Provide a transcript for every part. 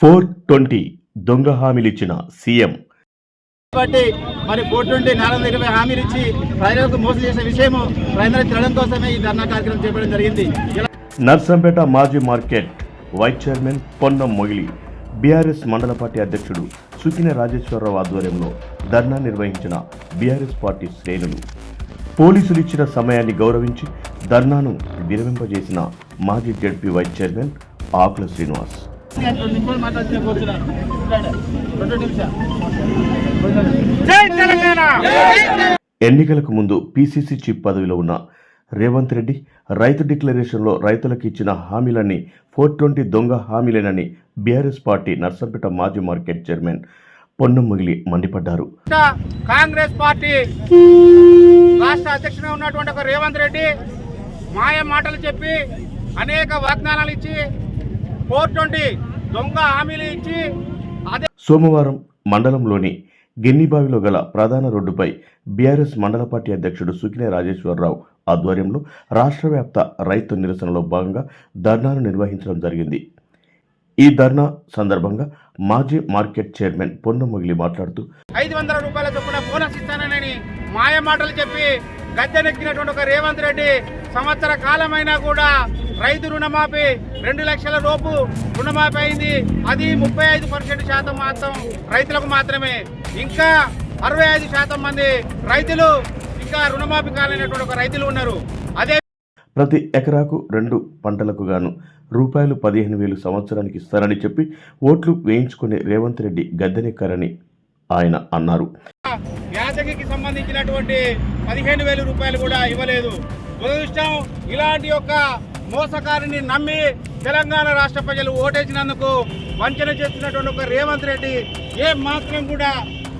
Four twenty దొంగ హామీలిచ్చిన CM. కాబట్టి మరి కోర్టు నుండి నాలుగు వందల ఇరవై హామీలు ఇచ్చి ప్రజలకు మోసం చేసిన విషయము ప్రజలకు తెలడం కోసమే ఈ ధర్నా కార్యక్రమం చేపట్టడం జరిగింది. నర్సంపేట మాజీ market vice chairman Ponnam Mogili BRS mandal party అధ్యక్షుడు సుకిన రాజేశ్వరరావు ఆధ్వర్యంలో ధర్నా నిర్వహించిన బీఆర్ఎస్ పార్టీ శ్రేణులు. పోలీసులు ఇచ్చిన సమయాన్ని గౌరవించి ధర్నాను విరమింపజేసిన మాజీ ZP vice chairman Akula Srinivas. ఎన్నికలకు ముందు పీసీసీ చీఫ్ పదవిలో ఉన్న రేవంత్ రెడ్డి రైతు డిక్లరేషన్లో రైతులకు ఇచ్చిన హామీలన్నీ ఫోర్ ట్వంటీ దొంగ హామీలేనని బీఆర్ఎస్ పార్టీ నర్సంపేట మాజీ మార్కెట్ చైర్మన్ పొన్నం మిగిలి మండిపడ్డారు. కాంగ్రెస్ పార్టీ రాష్ట్ర అధ్యక్షుడు ఉన్నటువంటి ఒక రేవంత్ రెడ్డి మాయ మాటలు చెప్పి అనేక వాగ్దానాలు ఇచ్చి ఫోర్ ట్వంటీ దొంగ హామీలు ఇచ్చి అదే సోమవారం మండలంలోని గిన్నిబావిలో గల ప్రధాన రోడ్డుపై బీఆర్ఎస్ మండల పార్టీ అధ్యక్షుడు సుకినే రాజేశ్వరరావు ఆధ్వర్యంలో రాష్ట్ర వ్యాప్త రైతు నిరసనలో భాగంగా ధర్నాను నిర్వహించడం జరిగింది. ఈ ధర్నా సందర్భంగా మాజీ మార్కెట్ చైర్మన్ పొన్నం మొగిలి మాట్లాడుతూ ఐదు వందల రూపాయల చొప్పున బోనస్ ఇస్తానని మాయ మాటలు చెప్పి గద్దెనెక్కినటువంటి ఒక రేవంత్ రెడ్డి సంవత్సర కాలమైనా కూడా రైతు రుణమాఫీ రెండు లక్షల లోపు రుణమాఫీ అయింది. అది ముప్పై ఐదు పర్సెంట్ శాతం మాత్రం రైతులకు మాత్రమే. ఇంకా అరవై ఐదు శాతం మంది రైతులు ఇంకా రుణమాఫీ కాలేనటువంటి ఒక రైతులు ఉన్నారు. అదే ప్రతి ఎకరాకు రెండు పంటలకు గాను రూపాయలు పదిహేను వేలు సంవత్సరానికి ఇస్తారని చెప్పి ఓట్లు వేయించుకునే రేవంత్ రెడ్డి గద్దెనెక్కారని ఆయన అన్నారు. యాసంగికి సంబంధించినటువంటి పదిహేను వేల రూపాయలు కూడా ఇవ్వలేదు. దురదృష్టం ఇలాంటి యొక్క మోసకారిని నమ్మి తెలంగాణ రాష్ట్ర ప్రజలు ఓటేసినందుకు వంచన చేస్తున్నటువంటి ఒక రేవంత్ రెడ్డి ఏ మాత్రం కూడా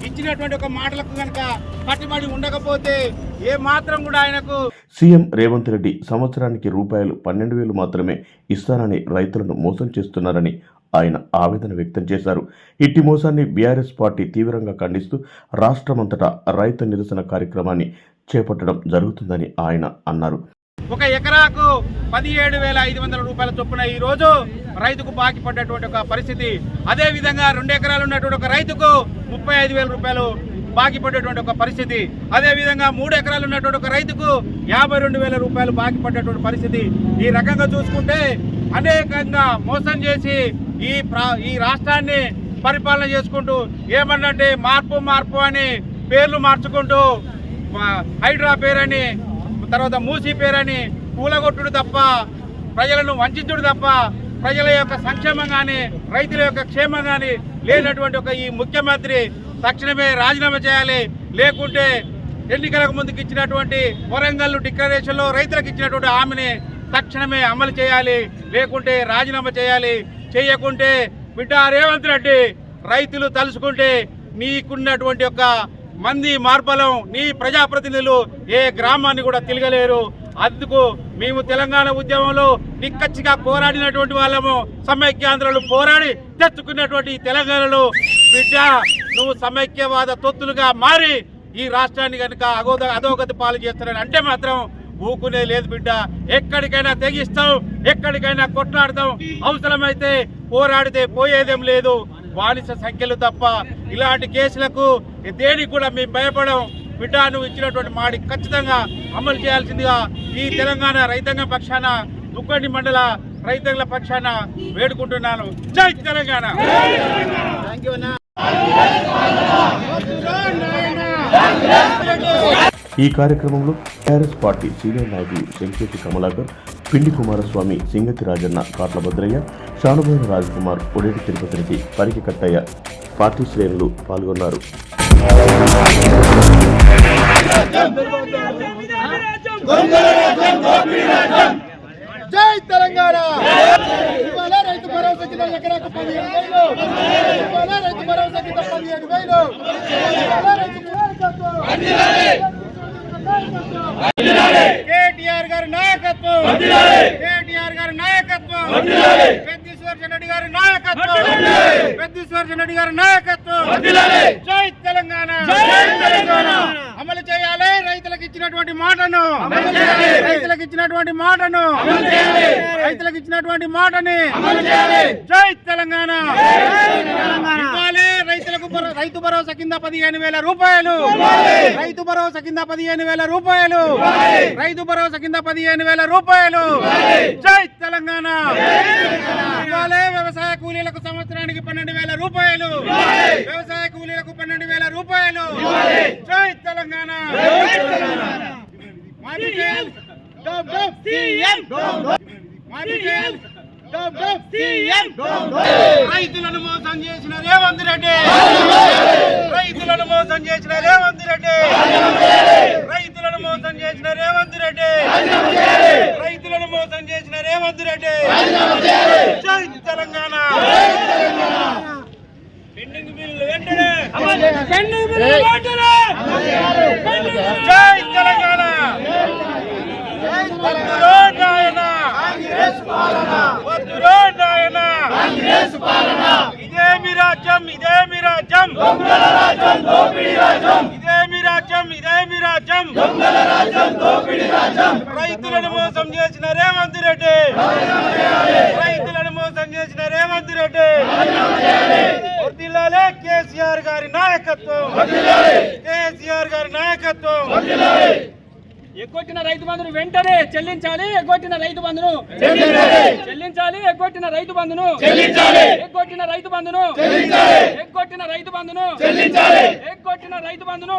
ఇచ్చినటువంటి ఒక మాటలకు కనుక కట్టుబడి ఉండకపోతే ఏ మాత్రం కూడా ఆయనకు సీఎం రేవంత్ రెడ్డి సంవత్సరానికి రూపాయలు పన్నెండు వేలు మాత్రమే ఇస్తానని రైతులను మోసం చేస్తున్నారని ఆయన ఆవేదన వ్యక్తం చేశారు. ఇట్టి మోసాన్ని బీఆర్ఎస్ పార్టీ తీవ్రంగా ఖండిస్తూ రాష్ట్రమంతటా రైతు నిరసన కార్యక్రమాన్ని చేపట్టడం జరుగుతుందని ఆయన అన్నారు. ఒక ఎకరాకు పదిహేడు వేల ఐదు వందల రూపాయల చొప్పున ఈ రోజు రైతుకు బాకీ పడ్డటువంటి ఒక పరిస్థితి. అదే విధంగా రెండు ఎకరాలు ఉన్నటువంటి ఒక రైతుకు ముప్పై ఐదు వేల రూపాయలు బాకీ పడ్డటువంటి ఒక పరిస్థితి. అదే విధంగా మూడు ఎకరాలు ఉన్నటువంటి ఒక రైతుకు యాభై రెండు వేల రూపాయలు బాకీ పడ్డటువంటి పరిస్థితి. ఈ రకంగా చూసుకుంటే అనేకంగా మోసం చేసి ఈ ప్రా- ఈ రాష్ట్రాన్ని పరిపాలన చేసుకుంటూ ఏమన్నంటే మార్పు మార్పు అని పేర్లు మార్చుకుంటూ హైడ్రా పేరని తర్వాత మూసీ పేరని కూలగొట్టుడు తప్ప ప్రజలను వంచుడు తప్ప ప్రజల యొక్క సంక్షేమం కానీ రైతుల యొక్క క్షేమం కానీ లేనటువంటి ఒక ఈ ముఖ్యమంత్రి తక్షణమే రాజీనామా చేయాలి. లేకుంటే ఎన్నికలకు ముందుకు ఇచ్చినటువంటి వరంగల్ డిక్లరేషన్లో రైతులకు ఇచ్చినటువంటి హామీని తక్షణమే అమలు చేయాలి లేకుంటే రాజీనామా చేయాలి. చేయకుంటే బిడ్డ రేవంత్ రెడ్డి రైతులు తలుసుకుంటే నీకున్నటువంటి యొక్క మంది మార్బలం నీ ప్రజాప్రతినిధులు ఏ గ్రామాన్ని కూడా తిరగలేరు. అందుకు మేము తెలంగాణ ఉద్యమంలో నిక్కచ్చిగా పోరాడినటువంటి వాళ్ళము సమైక్యాంధ్రలు పోరాడి తెచ్చుకున్నటువంటి తెలంగాణలో బిడ్డ నువ్వు సమైక్యవాద తొత్తులుగా మారి ఈ రాష్ట్రాన్ని కనుక అగోద అధోగతి పాలు చేస్తారని అంటే మాత్రం ఊకునే లేదు బిడ్డ. ఎక్కడికైనా తెగిస్తాం ఎక్కడికైనా కొట్లాడతాం అవసరమైతే పోరాడితే పోయేదేం లేదు. బానిస సంఖ్యలు తప్ప ఇలాంటి కేసులకు దేనికి కూడా మేము భయపడం బిడ్డ నువ్వు ఇచ్చినటువంటి మాడి ఖచ్చితంగా అమలు చేయాల్సిందిగా ఈ తెలంగాణ రైతాంగ పక్షాన దుగ్గండి మండల రైతాంగుల పక్షాన వేడుకుంటున్నాను. జై తెలంగాణ! థ్యాంక్ యూ ఈ కార్యక్రమంలో టీఆర్ఎస్ పార్టీ సీనియర్ నాయకులు శంకేతి కమలాకర్ పిండి కుమారస్వామి సింగతి రాజన్న కాట్ల భద్రయ్య షానుభైన రాజకుమార్ ఒడేటి తిరుపతి రెడ్డి పరికి కట్టయ్య పార్టీ శ్రేణులు పాల్గొన్నారు. జై తెలంగాణ! ఇవాళ రైతు భరోసా కింద ఎకరాకు పదిహేను వేలు. ఇవాళ రైతు భరోసా కింద పదిహేను వేలు. రైతు కేటీఆర్ గారి నాయకత్వం. కేటీఆర్ గారి నాయకత్వం. పెద్దీశ్వర్ రెడ్డి గారి నాయకత్వం. పెద్దీశ్వర్ రెడ్డి గారి నాయకత్వం. జై తెలంగాణ. చేయాలి రైతులకు ఇచ్చినటువంటి మాటను. రైతులకు ఇచ్చినటువంటి మాటను. రైతులకు ఇచ్చినటువంటి మాటని. జై తెలంగాణ. ఇవ్వాలి. రైతులకు రైతు భరోసా కింద పదిహేను వేల రూపాయలు. రైతు భరోసా కింద పదిహేను వేల రూపాయలు. రైతు భరోసా కింద పదిహేను వేల రూపాయలు. జై తెలంగాణ. ఇవ్వాలి వ్యవసాయ కూలీలకు సంవత్సరానికి పన్నెండు వేల రూపాయలు. వ్యవసాయ కూలీలకు పన్నెండు వేల రూపాయలు. జై తెలంగాణ. రైతులను మోసం చేసిన రేవంత్ రెడ్డి. రైతులను మోసం చేసిన రేవంత్ రెడ్డి రైతులను మోసం చేసిన రేవంత్ రెడ్డి రైతులను మోసం చేసిన రేవంత్ రెడ్డి జై తెలంగాణ పెండింగ్ బిల్లు వెంటనే పెండింగ్ బిల్లు వెంటనే జై తెలంగాణ వద్దురో నాయన వద్దురో నాయన ఇదేమి రాజ్యం ఇదేమి రాజ్యం ఇదేమి రాజ్యం ఇదేమి రాజ్యం రైతులను మోసం చేసిన రేవంత్ రెడ్డి. రైతులను మోసం చేసిన రేవంత్ రెడ్డి. వర్ధిల్లాలే కేసీఆర్ గారి నాయకత్వం. కేసీఆర్ గారి నాయకత్వం. ఎగ్గొట్టిన రైతు బంధును వెంటనే చెల్లించాలి. ఎగ్గొట్టిన రైతు బంధును చెల్లించాలి. ఎగ్గొట్టిన రైతు బంధును ఎగ్గొట్టిన రైతు బంధును ఎగ్గొట్టిన రైతు బంధును ఎగ్గొట్టిన రైతు బంధును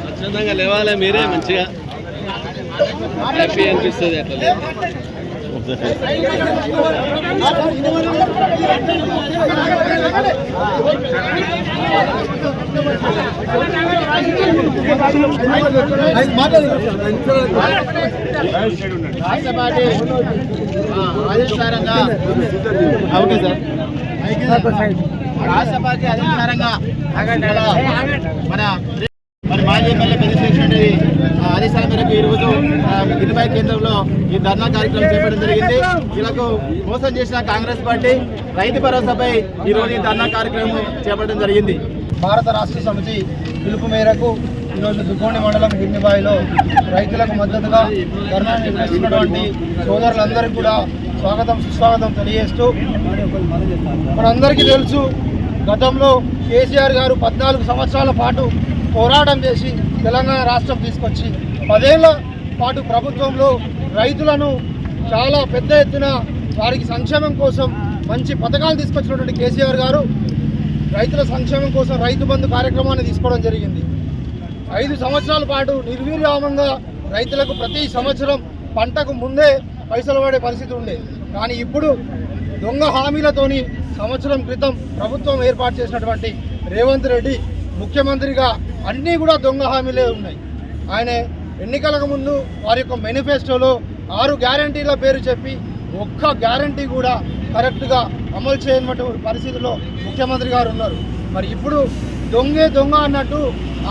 స్వచ్ఛందంగా లేవాలి మీరే మంచిగా. హ్యాపీ అనిపిస్తుంది అట్లా రాజ్యసారంగా ఓకే సార్ రాష్ట్ర అధికారంగా మన మరి మాజీ ఎమ్మెల్యే పెద్ద ఆదేశాల మేరకు ఈ రోజు గిరిబాయి కేంద్రంలో ఈ ధర్నా కార్యక్రమం చేపట్టడం జరిగింది. వీళ్ళకు మోసం చేసిన కాంగ్రెస్ పార్టీ రైతు భరోసాపై ఈ రోజు ఈ ధర్నా కార్యక్రమం చేపట్టడం జరిగింది. భారత రాష్ట్ర సమితి పిలుపు మేరకు ఈరోజు దుగ్గోండి మండలం గిన్నెబాయిలో రైతులకు మద్దతుగా ధర్నా నిర్వహిస్తున్నటువంటి సోదరులందరికీ కూడా స్వాగతం సుస్వాగతం తెలియజేస్తూ మనందరికీ తెలుసు గతంలో కేసీఆర్ గారు పద్నాలుగు సంవత్సరాల పాటు పోరాటం చేసి తెలంగాణ రాష్ట్రం తీసుకొచ్చి పదేళ్ళ పాటు ప్రభుత్వంలో రైతులను చాలా పెద్ద ఎత్తున వారికి సంక్షేమం కోసం మంచి పథకాలు తీసుకొచ్చినటువంటి కేసీఆర్ గారు రైతుల సంక్షేమం కోసం రైతు బంధు కార్యక్రమాన్ని తీసుకోవడం జరిగింది. ఐదు సంవత్సరాల పాటు నిర్వీర్యామంగా రైతులకు ప్రతి సంవత్సరం పంటకు ముందే పైసలు పడే పరిస్థితి ఉండే. కానీ ఇప్పుడు దొంగ హామీలతోని సంవత్సరం క్రితం ప్రభుత్వం ఏర్పాటు చేసినటువంటి రేవంత్ రెడ్డి ముఖ్యమంత్రిగా అన్నీ కూడా దొంగ హామీలే ఉన్నాయి. ఆయన ఎన్నికలకు ముందు వారి యొక్క మేనిఫెస్టోలో ఆరు గ్యారంటీల పేరు చెప్పి ఒక్క గ్యారంటీ కూడా కరెక్ట్గా అమలు చేయనటువంటి పరిస్థితిలో ముఖ్యమంత్రి గారు ఉన్నారు. మరి ఇప్పుడు దొంగే దొంగ అన్నట్టు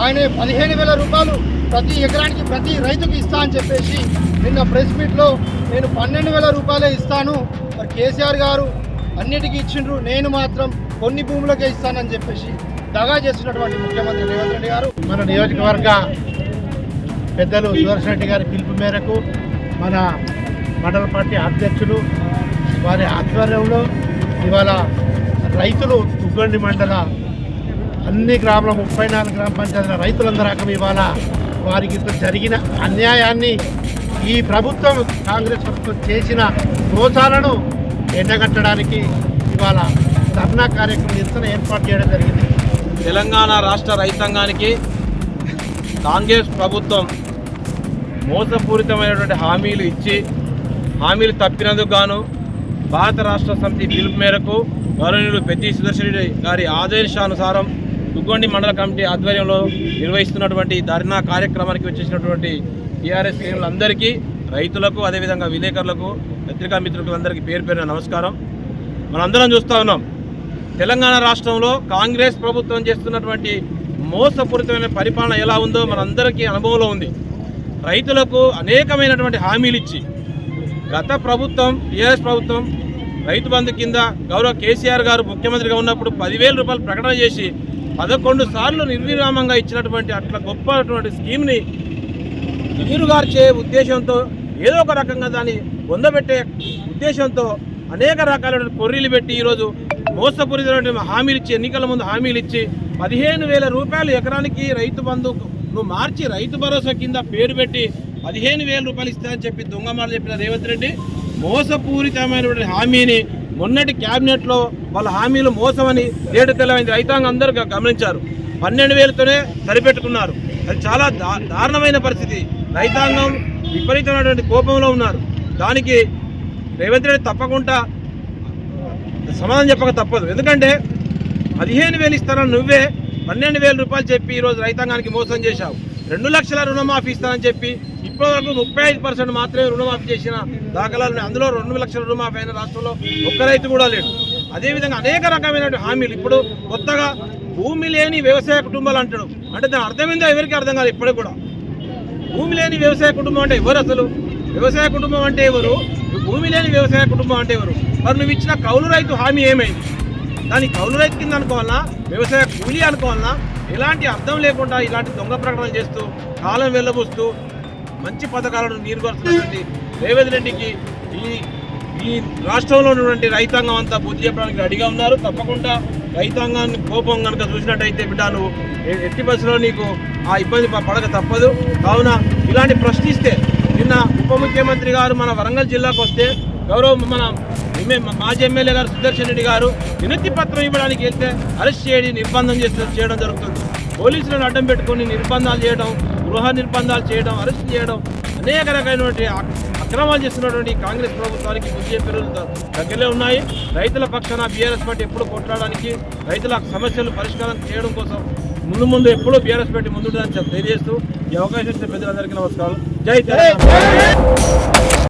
ఆయన పదిహేను వేల రూపాయలు ప్రతి ఎకరానికి ప్రతి రైతుకి ఇస్తా అని చెప్పేసి నిన్న ప్రెస్ మీట్లో నేను పన్నెండు వేల రూపాయలే ఇస్తాను. మరి కేసీఆర్ గారు అన్నిటికీ ఇచ్చిండ్రు. నేను మాత్రం కొన్ని భూములకే ఇస్తానని చెప్పేసి దగా చేస్తున్నటువంటి ముఖ్యమంత్రి రేవంత్ రెడ్డి గారు మన నియోజకవర్గ పెద్దలు సుదర్శన్ రెడ్డి గారి పిలుపు మేరకు మన మండల పార్టీ అధ్యక్షులు వారి ఆధ్వర్యంలో ఇవాళ రైతులు తుగ్గండి మండల అన్ని గ్రామాల ముప్పై నాలుగు గ్రామ పంచాయతీల రైతులందరూ ఇవాళ వారికి జరిగిన అన్యాయాన్ని ఈ ప్రభుత్వం కాంగ్రెస్ ప్రభుత్వం చేసిన దోషాలను ఎండగట్టడానికి ఇవాళ ధర్నా కార్యక్రమం నిరసన ఏర్పాటు చేయడం జరిగింది. తెలంగాణ రాష్ట్ర రైతాంగానికి కాంగ్రెస్ ప్రభుత్వం మోసపూరితమైనటువంటి హామీలు ఇచ్చి హామీలు తప్పినందుకు గాను భారత రాష్ట్ర సమితి పిలుపు మేరకు గౌరవనీయులు పెద్ది సుదర్శన్ గారి ఆదేశానుసారం దుగ్గొండి మండల కమిటీ ఆధ్వర్యంలో నిర్వహిస్తున్నటువంటి ధర్నా కార్యక్రమానికి వచ్చేసినటువంటి టీఆర్ఎస్ శ్రేణులందరికీ రైతులకు అదేవిధంగా విలేకరులకు పత్రికా మిత్రులకు అందరికీ పేరు పేరున నమస్కారం. మనందరం చూస్తూ ఉన్నాం. తెలంగాణ రాష్ట్రంలో కాంగ్రెస్ ప్రభుత్వం చేస్తున్నటువంటి మోసపూరితమైన పరిపాలన ఎలా ఉందో మనందరికీ అనుభవంలో ఉంది. రైతులకు అనేకమైనటువంటి హామీలు ఇచ్చి గత ప్రభుత్వం టీఆర్ఎస్ ప్రభుత్వం రైతు బంధు కింద గౌరవ కేసీఆర్ గారు ముఖ్యమంత్రిగా ఉన్నప్పుడు పదివేల రూపాయలు ప్రకటన చేసి పదకొండు సార్లు నిర్విరామంగా ఇచ్చినటువంటి అట్లా గొప్పటువంటి స్కీమ్ని నీరుగార్చే ఉద్దేశంతో ఏదో ఒక రకంగా దాన్ని పొందబెట్టే ఉద్దేశంతో అనేక రకాలైన కొర్రీలు పెట్టి ఈరోజు మోసపూరితమైన హామీలు ఇచ్చి ఎన్నికల ముందు హామీలు ఇచ్చి పదిహేను వేల రూపాయలు ఎకరానికి రైతు బంధు నువ్వు మార్చి రైతు భరోసా కింద పేరు పెట్టి పదిహేను వేల రూపాయలు ఇస్తానని చెప్పి దొంగ మాటలు చెప్పిన రేవంత్ రెడ్డి మోసపూరితమైనటువంటి హామీని మొన్నటి క్యాబినెట్లో వాళ్ళ హామీలు మోసమని నేడు తెల్లమైంది. రైతాంగం అందరూ గమనించారు. పన్నెండు వేలతోనే సరిపెట్టుకున్నారు. అది చాలా దారుణమైన పరిస్థితి. రైతాంగం విపరీతమైనటువంటి కోపంలో ఉన్నారు. దానికి రేవంత్ రెడ్డి తప్పకుండా సమాధానం చెప్పక తప్పదు. ఎందుకంటే పదిహేను వేలు ఇస్తానని నువ్వే పన్నెండు వేల రూపాయలు చెప్పి ఈరోజు రైతాంగానికి మోసం చేశావు. రెండు లక్షల రుణమాఫీ ఇస్తానని చెప్పి ఇప్పటివరకు ముప్పై ఐదు పర్సెంట్ మాత్రమే రుణమాఫీ చేసిన దాఖలాలు అందులో రెండు లక్షల రుణమాఫీ అయిన రాష్ట్రంలో ఒక్క రైతు కూడా లేడు. అదేవిధంగా అనేక రకమైన హామీలు ఇప్పుడు కొత్తగా భూమి లేని వ్యవసాయ కుటుంబాలు అంటాడు. అంటే దాని అర్థమైందో ఎవరికి అర్థం కాదు ఇప్పటికి కూడా. భూమి లేని వ్యవసాయ కుటుంబం అంటే ఎవరు అసలు? వ్యవసాయ కుటుంబం అంటే ఎవరు? భూమి లేని వ్యవసాయ కుటుంబం అంటే ఎవరు? మరి నువ్వు ఇచ్చిన కౌలు రైతు హామీ ఏమైంది? దాని కౌలు రైతు కింద అనుకోవాలా? వ్యవసాయ కూలీ అనుకోవాలా? ఎలాంటి అర్థం లేకుండా ఇలాంటి దొంగ ప్రకటనలు చేస్తూ కాలం వెళ్ళబూస్తూ మంచి పథకాలను నీరుగొరుతున్నటువంటి రేవంత్ రెడ్డికి ఈ ఈ రాష్ట్రంలో ఉన్నటువంటి రైతాంగం అంతా బుద్ధి చెప్పడానికి రెడీగా ఉన్నారు. తప్పకుండా రైతాంగాన్ని కోపం కనుక చూసినట్టయితే బిడ్డ నువ్వు ఎట్టి బస్సులో నీకు ఆ ఇబ్బంది పడక తప్పదు. కావున ఇలాంటి ప్రశ్నిస్తే నిన్న ఉప ముఖ్యమంత్రి గారు మన వరంగల్ జిల్లాకు వస్తే గౌరవ మన మాజీ ఎమ్మెల్యే గారు సుదర్శన్ రెడ్డి గారు వినతి పత్రం ఇవ్వడానికి వెళ్తే అరెస్ట్ చేయడం నిర్బంధం చేస్తే చేయడం జరుగుతుంది. పోలీసులను అడ్డం పెట్టుకొని నిర్బంధాలు చేయడం గృహ నిర్బంధాలు చేయడం అరెస్ట్ చేయడం అనేక రకమైనటువంటి అక్రమాలు చేస్తున్నటువంటి కాంగ్రెస్ ప్రభుత్వానికి బుద్ధి చెప్పే దగ్గరలో ఉన్నాయి. రైతుల పక్షాన బీఆర్ఎస్ పార్టీ ఎప్పుడు కొట్లాడడానికి రైతుల సమస్యలు పరిష్కారం చేయడం కోసం ముందు ముందు ఎప్పుడూ బీఆర్ఎస్ పార్టీ ముందుంటుందని తెలియజేస్తూ ఈ అవకాశం ఇచ్చిన పెద్దలందరికీ నమస్కారం. జై తెలంగాణ.